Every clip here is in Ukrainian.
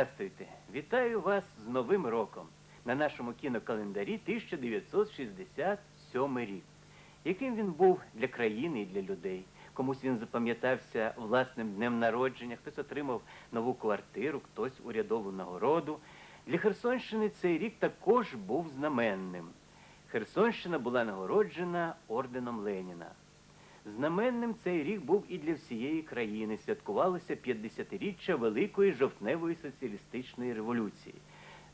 Здравствуйте! Вітаю вас з Новим роком на нашому кінокалендарі 1967 рік. Яким він був для країни і для людей? Комусь він запам'ятався власним днем народження, хтось отримав нову квартиру, хтось урядову нагороду. Для Херсонщини цей рік також був знаменним. Херсонщина була нагороджена орденом Леніна. Знаменним цей рік був і для всієї країни. Святкувалося 50-річчя Великої жовтневої соціалістичної революції.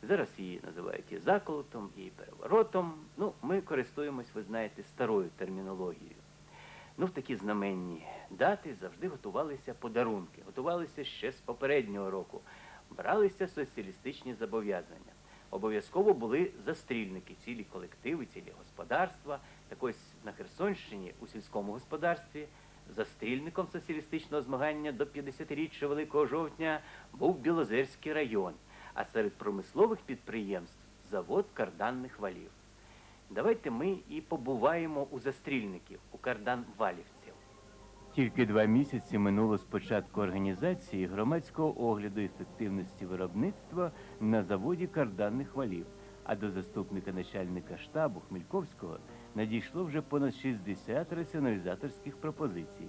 Зараз її називають і заколотом, і переворотом. Ну, ми користуємось, ви знаєте, старою термінологією. Ну, в такі знаменні дати завжди готувалися подарунки, готувалися ще з попереднього року, бралися соціалістичні зобов'язання. Обов'язково були застрільники, цілі колективи, цілі господарства. Так ось на Херсонщині у сільському господарстві застрільником соціалістичного змагання до 50-річчя Великого жовтня був Білозерський район, а серед промислових підприємств завод карданних валів. Давайте ми і побуваємо у застрільників, у кардан-валівців. Тільки два місяці минуло з початку організації громадського огляду ефективності виробництва на заводі карданних валів, а до заступника начальника штабу Хмельковського надійшло вже понад 60 раціоналізаторських пропозицій.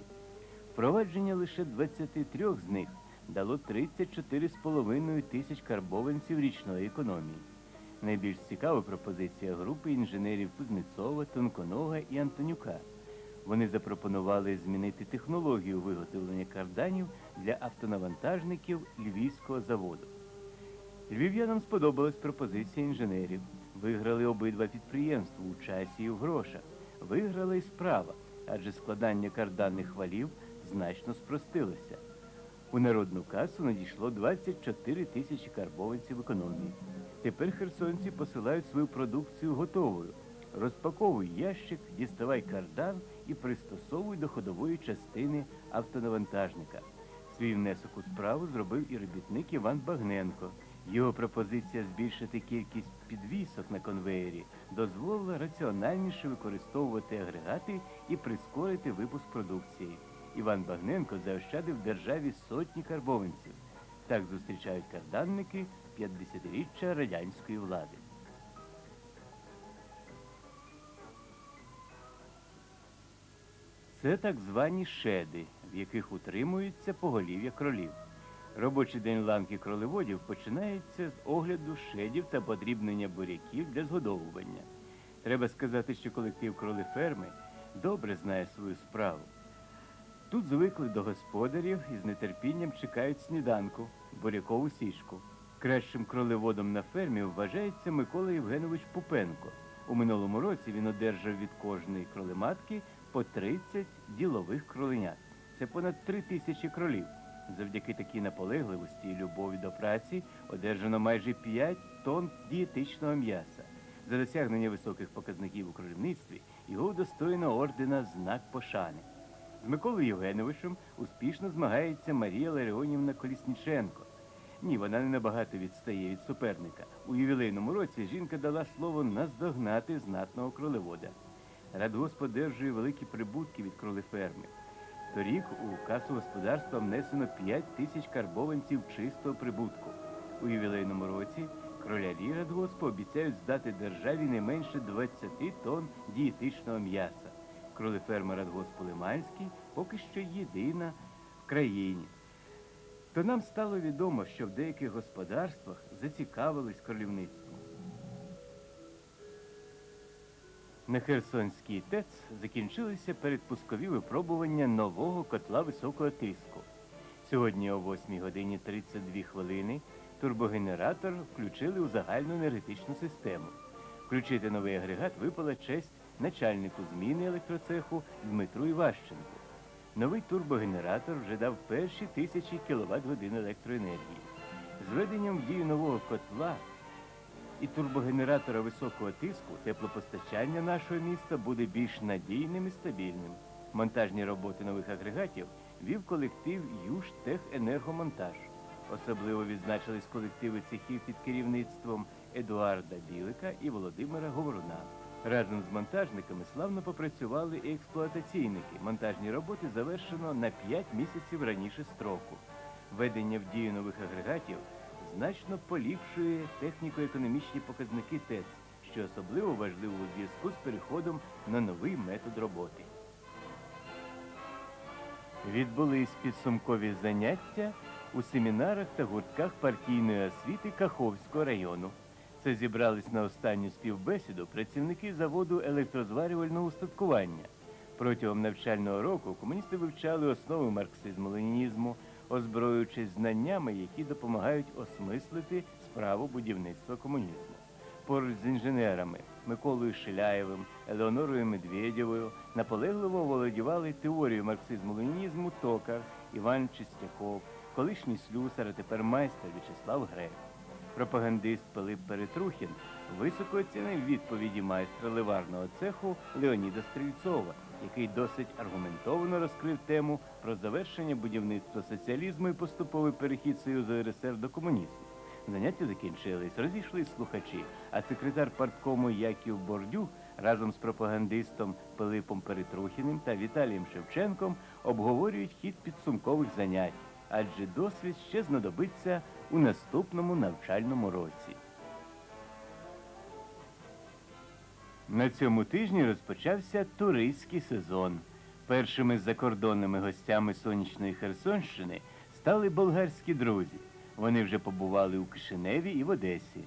Впровадження лише 23 з них дало 34,5 тисяч карбованців річної економії. Найбільш цікава пропозиція групи інженерів Кузнецова, Тонконога і Антонюка. Вони запропонували змінити технологію виготовлення карданів для автонавантажників львівського заводу. Львів'янам сподобалась пропозиція інженерів. Виграли обидва підприємства у часі і в грошах. Виграла і справа, адже складання карданних валів значно спростилося. У народну касу надійшло 24 тисячі карбованців економії. Тепер херсонці посилають свою продукцію готовою. Розпаковуй ящик, діставай кардан і пристосовуй до ходової частини автонавантажника. Свій внесок у справу зробив і робітник Іван Багненко. Його пропозиція збільшити кількість підвісок на конвеєрі дозволила раціональніше використовувати агрегати і прискорити випуск продукції. Іван Багненко заощадив державі сотні карбованців. Так зустрічають карданники 50-річчя радянської влади. Це так звані шеди, в яких утримується поголів'я кролів. Робочий день ланки кролеводів починається з огляду шедів та подрібнення буряків для згодовування. Треба сказати, що колектив кролеферми добре знає свою справу. Тут звикли до господарів і з нетерпінням чекають сніданку, бурякову сішку. Кращим кролеводом на фермі вважається Микола Євгенович Пупенко. У минулому році він одержав від кожної кролематки по 30 ділових кроленят. Це понад 3 тисячі кролів. Завдяки такій наполегливості і любові до праці одержано майже 5 тонн дієтичного м'яса. За досягнення високих показників у кролівництві його удостоєно ордена знак пошани. З Миколою Євгеновичем успішно змагається Марія Ларіонівна Колісніченко. Ні, вона не набагато відстає від суперника. У ювілейному році жінка дала слово наздогнати знатного кролевода. Радгосп одержує великі прибутки від кролеферми. Торік у касу господарства внесено 5 тисяч карбованців чистого прибутку. У ювілейному році кролярі радгоспу обіцяють здати державі не менше 20 тонн дієтичного м'яса. Кролеферма радгоспу Лиманський поки що єдина в країні. То нам стало відомо, що в деяких господарствах зацікавились кролівництвом. На Херсонській ТЕЦ закінчилися передпускові випробування нового котла високого тиску. Сьогодні о 8 годині 32 хвилини турбогенератор включили у загальну енергетичну систему. Включити новий агрегат випала честь начальнику зміни електроцеху Дмитру Іващенку. Новий турбогенератор вже дав перші тисячі кВт годин електроенергії. З введенням в дію нового котла і турбогенератора високого тиску теплопостачання нашого міста буде більш надійним і стабільним. Монтажні роботи нових агрегатів вів колектив «Южтехенергомонтаж». Особливо відзначились колективи цехів під керівництвом Едуарда Білика і Володимира Говоруна. Разом з монтажниками славно попрацювали і експлуатаційники. Монтажні роботи завершено на 5 місяців раніше строку. Введення в дію нових агрегатів значно поліпшує техніко-економічні показники ТЕЦ, що особливо важливо у зв'язку з переходом на новий метод роботи. Відбулись підсумкові заняття у семінарах та гуртках партійної освіти Каховського району. Це зібрались на останню співбесіду працівники заводу електрозварювального устаткування. Протягом навчального року комуністи вивчали основи марксизму ленінізму, озброюючись знаннями, які допомагають осмислити справу будівництва комунізму. Поруч з інженерами Миколою Шиляєвим, Елеонорою Медведєвою наполегливо володівали теорією марксизму-ленінізму Токар, Іван Чистяков, колишній слюсар, а тепер майстер В'ячеслав Грек. Пропагандист Пилип Перетрухін високо оцінив відповіді майстра ливарного цеху Леоніда Стрільцова, який досить аргументовано розкрив тему про завершення будівництва соціалізму і поступовий перехід Союзу РСР до комунізму. Заняття закінчились, розійшлись слухачі, а секретар парткому Яків Бордюк разом з пропагандистом Пилипом Перетрухіним та Віталієм Шевченком обговорюють хід підсумкових занять, адже досвід ще знадобиться у наступному навчальному році. На цьому тижні розпочався туристський сезон. Першими закордонними гостями сонячної Херсонщини стали болгарські друзі. Вони вже побували у Кишиневі і в Одесі.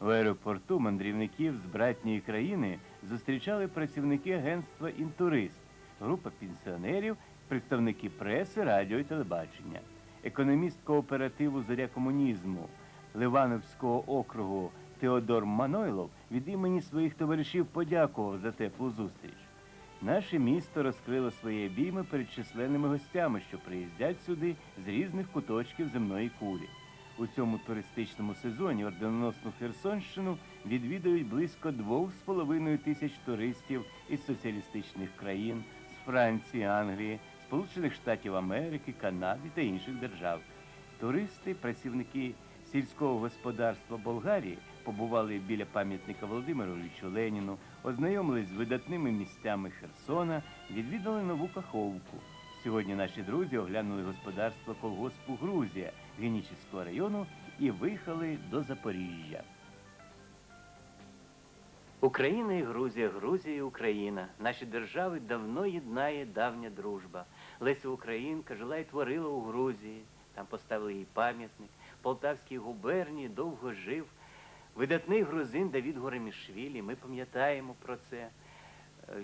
В аеропорту мандрівників з братньої країни зустрічали працівники агентства Інтурист, група пенсіонерів, представники преси, радіо і телебачення. Економіст кооперативу Зоря комунізму Ливановського округу Теодор Манойлов від імені своїх товаришів подякував за теплу зустріч. Наше місто розкрило свої обійми перед численними гостями, що приїздять сюди з різних куточків земної кулі. У цьому туристичному сезоні орденоносну Херсонщину відвідають близько 2,5 тисяч туристів із соціалістичних країн, з Франції, Англії, Сполучених Штатів Америки, Канади та інших держав. Туристи, працівники сільського господарства Болгарії побували біля пам'ятника Володимиру Іллічу Леніну, ознайомились з видатними місцями Херсона, відвідали нову Каховку. Сьогодні наші друзі оглянули господарство колгоспу Грузія Генічівського району і виїхали до Запоріжжя. Україна і Грузія, Грузія і Україна. Наші держави давно єднає давня дружба. Леся Українка жила і творила у Грузії. Там поставили їй пам'ятник. Полтавській губернії довго жив. Видатний грузин Давід Горемішвілі. Ми пам'ятаємо про це. Е,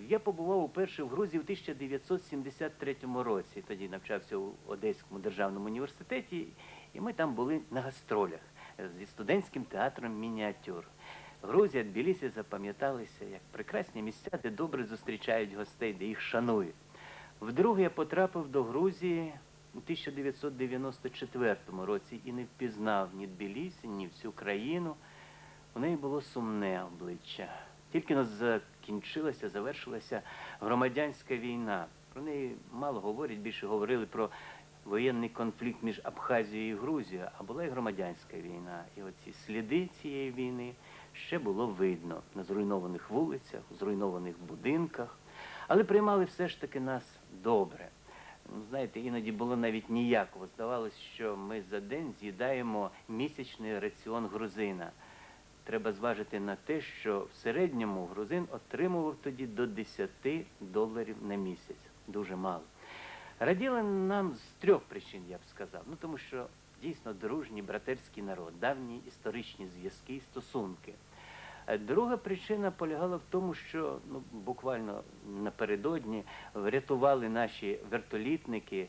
Я побував уперше в Грузії у 1973 році. Тоді навчався у Одеському державному університеті, і ми там були на гастролях зі студентським театром мініатюр. Грузія, Тбілісі запам'яталися як прекрасні місця, де добре зустрічають гостей, де їх шанують. Вдруге я потрапив до Грузії у 1994 році і не впізнав ні Тбілісі, ні всю країну. У неї було сумне обличчя. Тільки но закінчилася, завершилася громадянська війна. Про неї мало говорять, більше говорили про воєнний конфлікт між Абхазією і Грузією, а була і громадянська війна. І оці сліди цієї війни ще було видно на зруйнованих вулицях, зруйнованих будинках. Але приймали все ж таки нас добре. Ну, знаєте, іноді було навіть ніяково. Здавалось, що ми за день з'їдаємо місячний раціон грузина. Треба зважити на те, що в середньому грузин отримував тоді до 10 доларів на місяць. Дуже мало. Раділи нам з трьох причин, я б сказав. Ну тому що дійсно дружній братерський народ, давні історичні зв'язки і стосунки. Е, Друга причина полягала в тому, що ну, буквально напередодні врятували наші вертолітники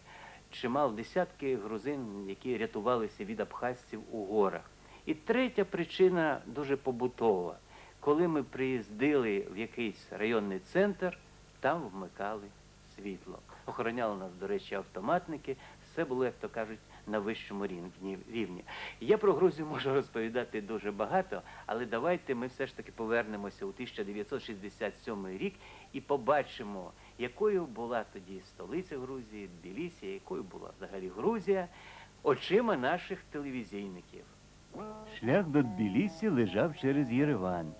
чимало десятки грузин, які рятувалися від абхазців у горах. І третя причина дуже побутова. Коли ми приїздили в якийсь районний центр, там вмикали світло. Охороняли нас, до речі, автоматники. Все було, як то кажуть, на вищому рівні. Я про Грузію можу розповідати дуже багато, але давайте ми все ж таки повернемося у 1967 рік і побачимо, якою була тоді столиця Грузії, Тбілісі, якою була взагалі Грузія, очима наших телевізійників. Шлях до Тбілісі лежав через Єреван.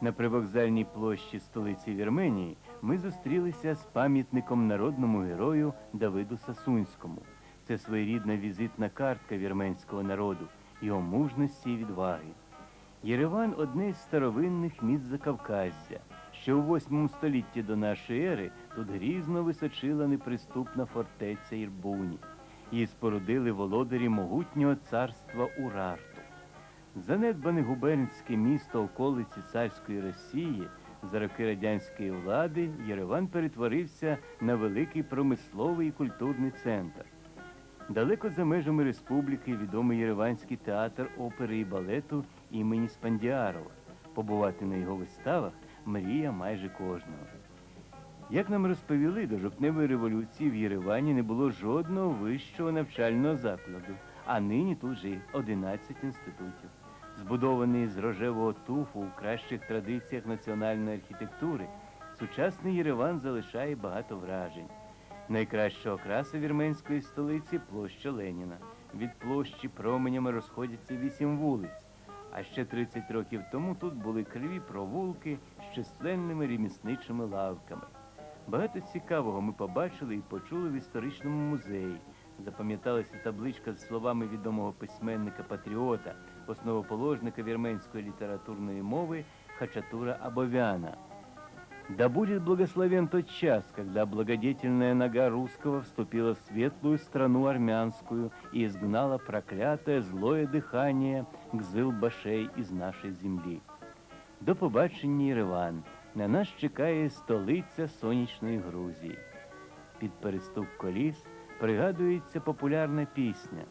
На привокзальній площі столиці Вірменії ми зустрілися з пам'ятником народному герою Давиду Сасунському. Це своєрідна візитна картка вірменського народу. його мужності і відваги. Єреван одне з старовинних міст Закавказя. Ще у 8 столітті до нашої ери тут грізно височила неприступна фортеця Ірбуні. Її спорудили володарі могутнього царства Урарту. Занедбане губернське місто околиці царської Росії за роки радянської влади Єреван перетворився на великий промисловий і культурний центр. Далеко за межами республіки відомий Єреванський театр опери і балету імені Спандіарова. Побувати на його виставах мрія майже кожного. Як нам розповіли, до жовтневої революції в Єревані не було жодного вищого навчального закладу, а нині тут вже й 11 інститутів. Збудований з рожевого туфу у кращих традиціях національної архітектури, сучасний Єреван залишає багато вражень. Найкраща окраса вірменської столиці площа Леніна. Від площі променями розходяться вісім вулиць. А ще 30 років тому тут були криві провулки з численними ремісничими лавками. Багато цікавого ми побачили і почули в історичному музеї. Запам'яталася табличка з словами відомого письменника патріота, основоположника вірменської літературної мови Хачатура Абовяна. Да будет благословен тот час, когда благодетельная нога русского вступила в светлую страну армянскую и изгнала проклятое злое дыхание гзыл-башей из нашей землі. До побачення, Єреван. На нас чекає столиця сонячної Грузії. Під перестук коліс пригадується популярна пісня.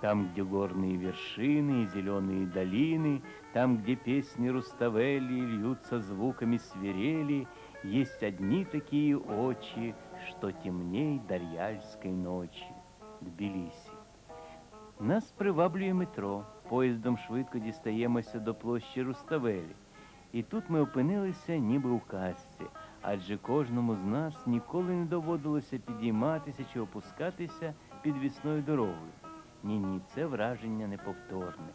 Там, где горные вершины и зеленые долины, Там, где песни Руставели льются звуками свирели, Есть одни такие очи, что темней Дар'яльской ночі. Тбілісі. Нас приваблює метро. Поїздом швидко дістаємося до площі Руставелі. І тут ми опинилися ніби у казці, адже кожному з нас ніколи не доводилося підійматися чи опускатися підвісною дорогою. Ні, ні, це враження неповторне.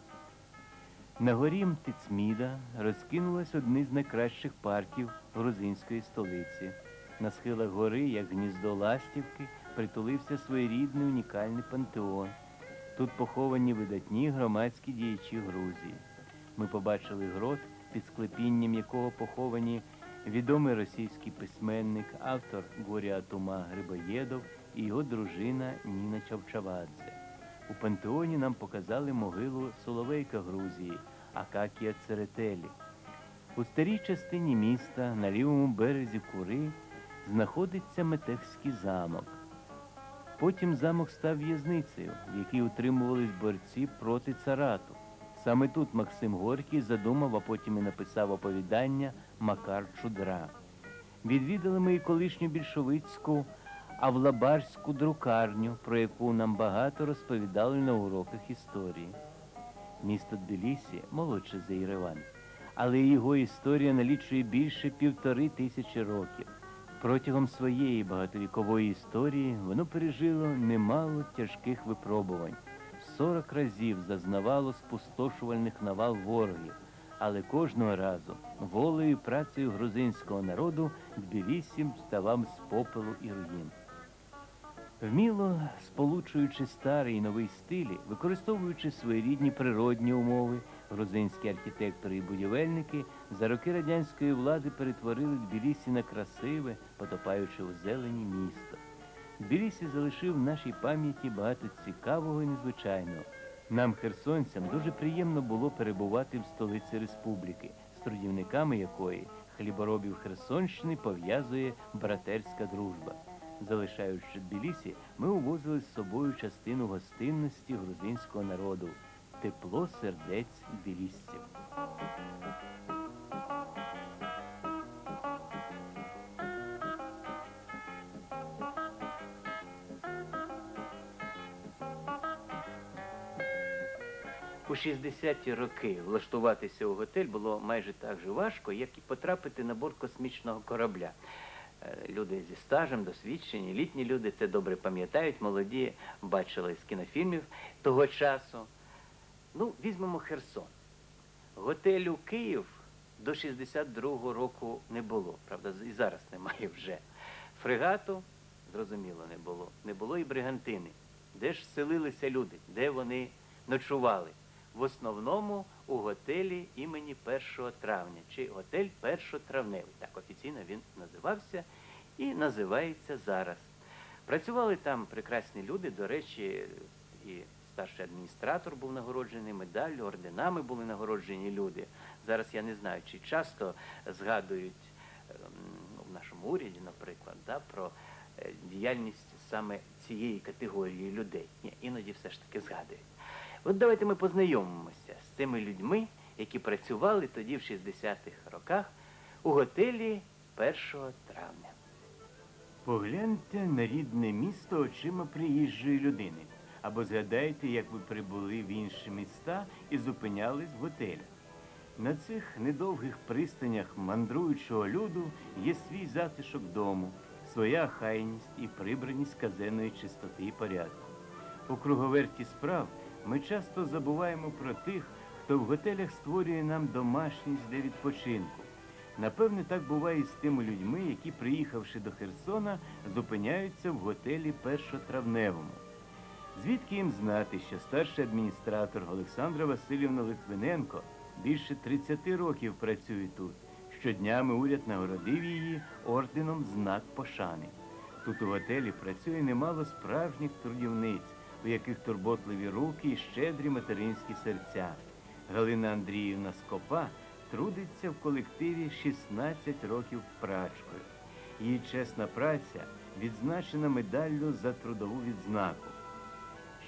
На горі Мтицміда розкинулось одне з найкращих парків грузинської столиці. На схилах гори, як гніздо ластівки, притулився своєрідний унікальний пантеон. Тут поховані видатні громадські діячі Грузії. Ми побачили грот, під склепінням якого поховані відомий російський письменник, автор Горя Атума Грибоєдов і його дружина Ніна Чавчавадзе. У пантеоні нам показали могилу Соловейка Грузії Акакія Церетелі. У старій частині міста на лівому березі Кури знаходиться Метехський замок. Потім замок став в'язницею, в якій утримувались борці проти царату. Саме тут Максим Горький задумав, а потім і написав оповідання Макар Чудра. Відвідали ми і колишню більшовицьку Авлабарську друкарню, про яку нам багато розповідали на уроках історії. Місто Тбілісі молодше за Єреван, але його історія налічує більше півтори тисячі років. Протягом своєї багатовікової історії воно пережило немало тяжких випробувань. Сорок разів зазнавало спустошувальних навал ворогів, але кожного разу волею і працею грузинського народу Тбілісі вставав з попелу і руїн. Вміло сполучуючи старий і новий стилі, використовуючи своєрідні природні умови, грузинські архітектори і будівельники за роки радянської влади перетворили Тбілісі на красиве, потопаючи у зелені місто. Тбілісі залишив нашій пам'яті багато цікавого і незвичайного. Нам, херсонцям, дуже приємно було перебувати в столиці республіки, з трудівниками якої хліборобів Херсонщини пов'язує братерська дружба. Залишаючи Тбілісі, ми увозили з собою частину гостинності грузинського народу тепло сердець тбілісців. 60-ті роки влаштуватися у готель було майже так же важко, як і потрапити на борт космічного корабля. Е, Люди зі стажем, досвідчені, літні люди це добре пам'ятають, молоді бачили з кінофільмів того часу. Ну, візьмемо Херсон. Готелю Київ до 62-го року не було, правда, і зараз немає вже. Фрегату, зрозуміло, не було. Не було і бригантини. Де ж селилися люди, де вони ночували? В основному у готелі імені 1 травня, чи готель 1 травневий. Так офіційно він називався і називається зараз. Працювали там прекрасні люди, до речі, і старший адміністратор був нагороджений медаллю, орденами були нагороджені люди. Зараз я не знаю, чи часто згадують ем, в нашому уряді, наприклад, да, про е, діяльність саме цієї категорії людей. Ні, іноді все ж таки згадують. От давайте ми познайомимося з цими людьми, які працювали тоді в 60-х роках у готелі 1 травня. Погляньте на рідне місто очима приїжджої людини. Або згадайте, як ви прибули в інші міста і зупинялись в готелях. На цих недовгих пристанях мандруючого люду є свій затишок дому, своя хайність і прибраність казенної чистоти і порядку. У круговерті справ ми часто забуваємо про тих, хто в готелях створює нам домашність для відпочинку. Напевне, так буває і з тими людьми, які, приїхавши до Херсона, зупиняються в готелі першотравневому. Звідки їм знати, що старший адміністратор Олександра Васильівна Литвиненко більше 30 років працює тут. Щоднями уряд нагородив її орденом знак пошани. Тут у готелі працює немало справжніх трудівниць, у яких турботливі руки і щедрі материнські серця. Галина Андріївна Скопа трудиться в колективі 16 років прачкою. Її чесна праця відзначена медаллю за трудову відзнаку.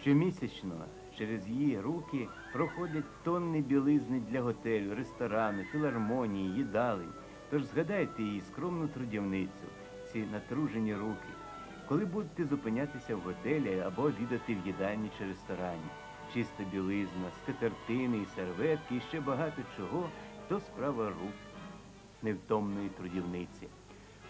Щомісячно через її руки проходять тонни білизни для готелю, ресторану, філармонії, їдалень. Тож згадайте її скромну трудівницю, ці натружені руки. Коли будете зупинятися в готелі або обідати в їдальні чи ресторані, чиста білизна, скатертини і серветки і ще багато чого, то справа рук невтомної трудівниці.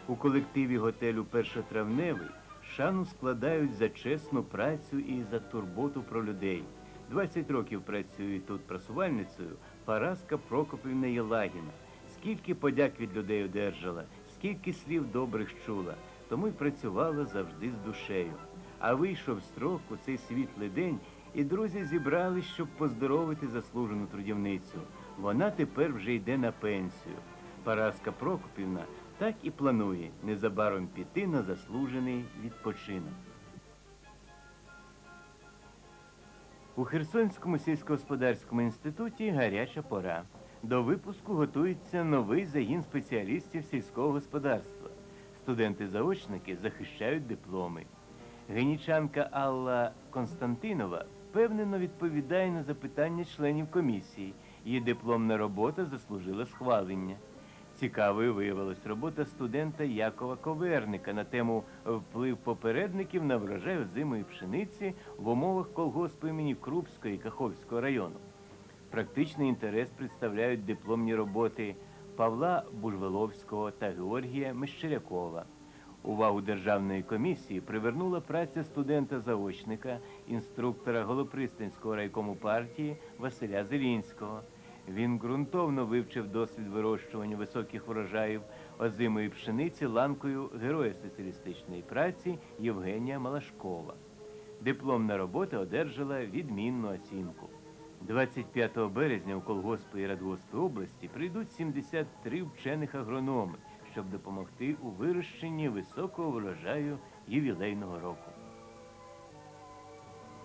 У колективі готелю Першотравневий шану складають за чесну працю і за турботу про людей. 20 років працює тут просувальницею Параска Прокопівна Єлагіна. Скільки подяк від людей одержала, скільки слів добрих чула, тому й працювала завжди з душею. А вийшов строк у цей світлий день, і друзі зібрались, щоб поздоровити заслужену трудівницю. Вона тепер вже йде на пенсію. Параска Прокопівна так і планує незабаром піти на заслужений відпочинок. У Херсонському сільськогосподарському інституті гаряча пора. До випуску готується новий загін спеціалістів сільського господарства. Студенти-заочники захищають дипломи. Генічанка Алла Константинова впевнено відповідає на запитання членів комісії. Її дипломна робота заслужила схвалення. Цікавою виявилась робота студента Якова Коверника на тему вплив попередників на врожай озимої пшениці в умовах колгоспу імені Крупського і Каховського району. Практичний інтерес представляють дипломні роботи Павла Бужвеловського та Георгія Мещерякова. Увагу державної комісії привернула праця студента-заочника, інструктора Голопристанського райкому партії Василя Зелінського. Він ґрунтовно вивчив досвід вирощування високих врожаїв озимої пшениці ланкою героя соціалістичної праці Євгенія Малашкова. Дипломна робота одержала відмінну оцінку. 25 березня у колгоспи і радгоспи області прийдуть 73 вчених агрономи, щоб допомогти у вирощенні високого врожаю ювілейного року.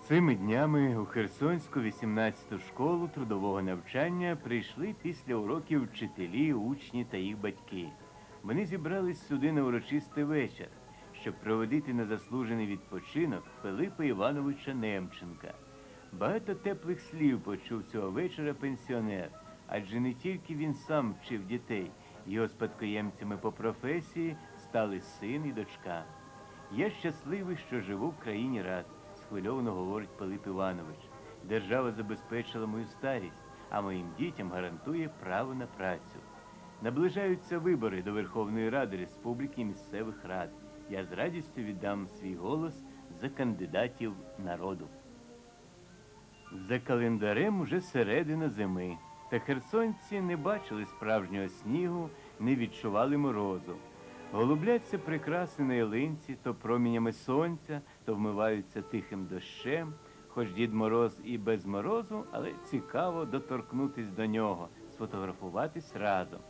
Цими днями у Херсонську 18-ту школу трудового навчання прийшли після уроків вчителі, учні та їх батьки. Вони зібрались сюди на урочистий вечір, щоб проводити на заслужений відпочинок Пилипа Івановича Немченка. Багато теплих слів почув цього вечора пенсіонер, адже не тільки він сам вчив дітей, його спадкоємцями по професії стали син і дочка. Я щасливий, що живу в країні рад, схвильовано говорить Пилип Іванович. Держава забезпечила мою старість, а моїм дітям гарантує право на працю. Наближаються вибори до Верховної Ради Республіки і місцевих рад. Я з радістю віддам свій голос за кандидатів народу. За календарем уже середина зими, та херсонці не бачили справжнього снігу, не відчували морозу. Голубляться прикраси на ялинці то промінями сонця, то вмиваються тихим дощем. Хоч Дід Мороз і без морозу, але цікаво доторкнутись до нього, сфотографуватись разом.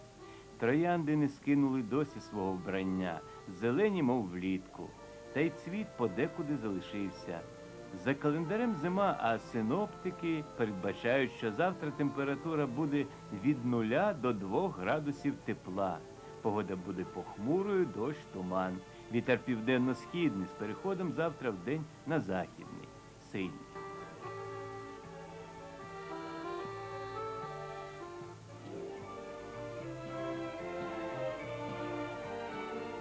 Троянди не скинули досі свого вбрання, зелені, мов влітку, та й цвіт подекуди залишився. За календарем зима, а синоптики передбачають, що завтра температура буде від 0 до 2 градусів тепла. Погода буде похмурою, дощ, туман. Вітер південно-східний з переходом завтра в день на західний, сильний.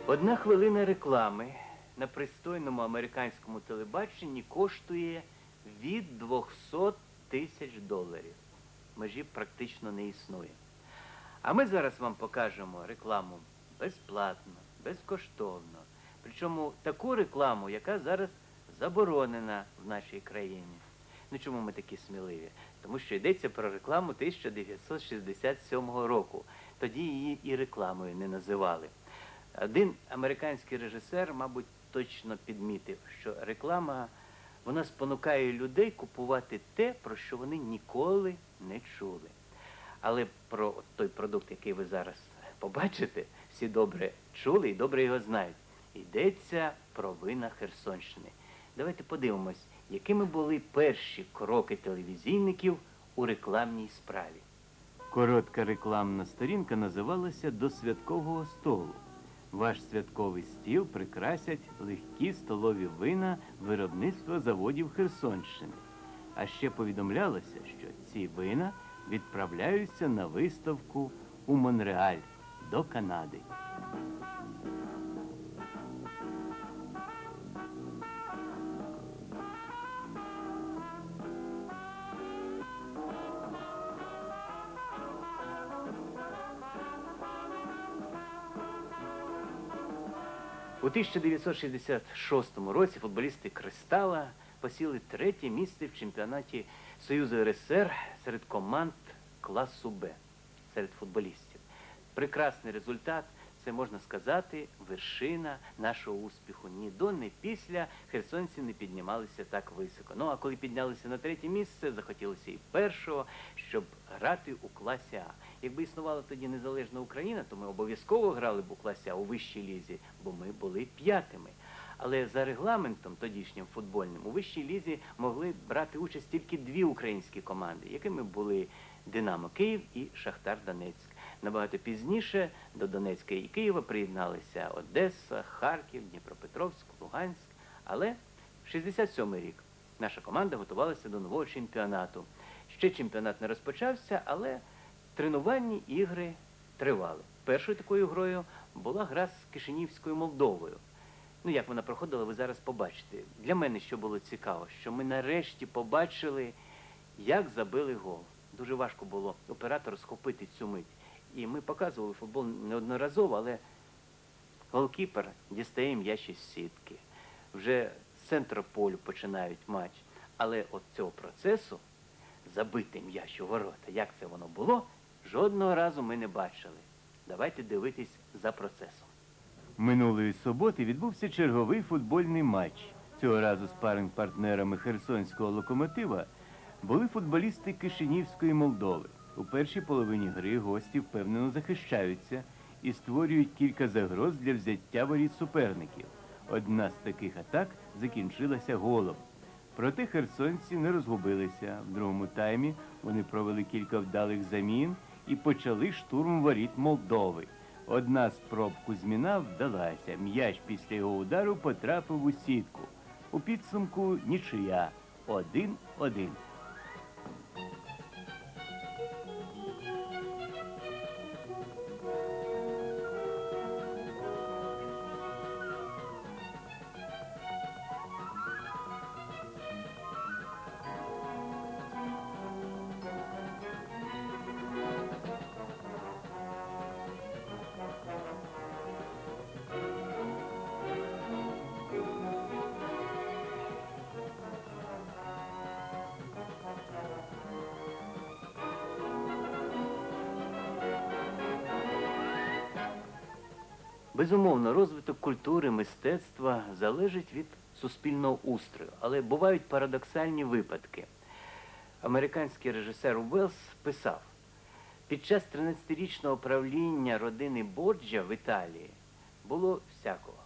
Одна хвилина реклами на пристойному американському телебаченні коштує від 200 тисяч доларів. Межі практично не існує. А ми зараз вам покажемо рекламу безплатно, безкоштовно. Причому таку рекламу, яка зараз заборонена в нашій країні. Ну чому ми такі сміливі? Тому що йдеться про рекламу 1967 року. Тоді її і рекламою не називали. Один американський режисер, мабуть, точно підмітив, що реклама вона спонукає людей купувати те, про що вони ніколи не чули. Але про той продукт, який ви зараз побачите, всі добре чули і добре його знають. Йдеться про вина Херсонщини. Давайте подивимось, якими були перші кроки телевізійників у рекламній справі. Коротка рекламна сторінка називалася До святкового столу. Ваш святковий стіл прикрасять легкі столові вина виробництва заводів Херсонщини. А ще повідомлялося, що ці вина відправляються на виставку у Монреаль до Канади. У 1966 році футболісти Кристала посіли третє місце в чемпіонаті Союзу РСР серед команд класу Б, серед футболістів. Прекрасний результат, це можна сказати, вершина нашого успіху. Ні до, ні після херсонці не піднімалися так високо. Ну а коли піднялися на третє місце, захотілося і першого, щоб грати у класі А. Якби існувала тоді незалежна Україна, то ми обов'язково грали б у класі у вищій лізі, бо ми були п'ятими. Але за регламентом тодішнім футбольним у вищій лізі могли брати участь тільки дві українські команди, якими були Динамо Київ і Шахтар Донецьк. Набагато пізніше до Донецька і Києва приєдналися Одеса, Харків, Дніпропетровськ, Луганськ. Але в 67-й рік наша команда готувалася до нового чемпіонату. Ще чемпіонат не розпочався, але тренувальні ігри тривали. Першою такою грою була гра з Кишинівською Молдовою. Ну, як вона проходила, ви зараз побачите. Для мене що було цікаво, що ми нарешті побачили, як забили гол. Дуже важко було оператору схопити цю мить. І ми показували футбол неодноразово, але голкіпер дістає м'яч із сітки. Вже з центру полю починають матч. Але от цього процесу забити м'яч у ворота, як це воно було, жодного разу ми не бачили. Давайте дивитись за процесом. Минулої суботи відбувся черговий футбольний матч. Цього разу спаринг партнерами Херсонського локомотива були футболісти Кишинівської Молдови. У першій половині гри гості впевнено захищаються і створюють кілька загроз для взяття воріт суперників. Одна з таких атак закінчилася голом. Проте херсонці не розгубилися. В другому таймі вони провели кілька вдалих замін і почали штурм воріт Молдови. Одна з проб Кузьміна вдалася. М'яч після його удару потрапив у сітку. У підсумку нічия. Один-один. Безумовно, розвиток культури, мистецтва залежить від суспільного устрою. Але бувають парадоксальні випадки. Американський режисер Уелс писав, під час 13-річного правління родини Борджа в Італії було всякого.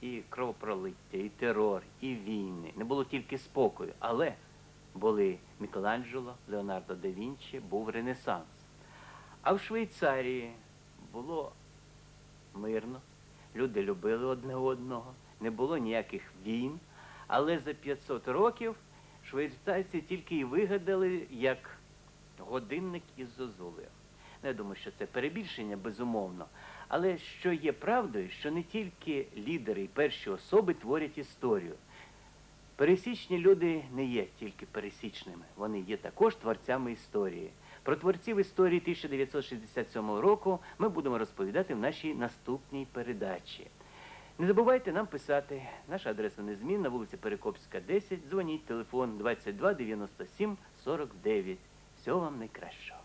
І кровопролиття, і терор, і війни. Не було тільки спокою, але були Мікеланджело, Леонардо да Вінчі, був Ренесанс. А в Швейцарії було мирно, люди любили одне одного, не було ніяких війн, але за 500 років швейцарці тільки і вигадали як годинник із зозулею. Ну, Я думаю, що це перебільшення, безумовно. Але що є правдою, що не тільки лідери і перші особи творять історію. Пересічні люди не є тільки пересічними, вони є також творцями історії. Про творців історії 1967 року ми будемо розповідати в нашій наступній передачі. Не забувайте нам писати. Наша адреса незмінна, вулиця Перекопська, 10. Дзвоніть, телефон 22 97 49. Всього вам найкращого.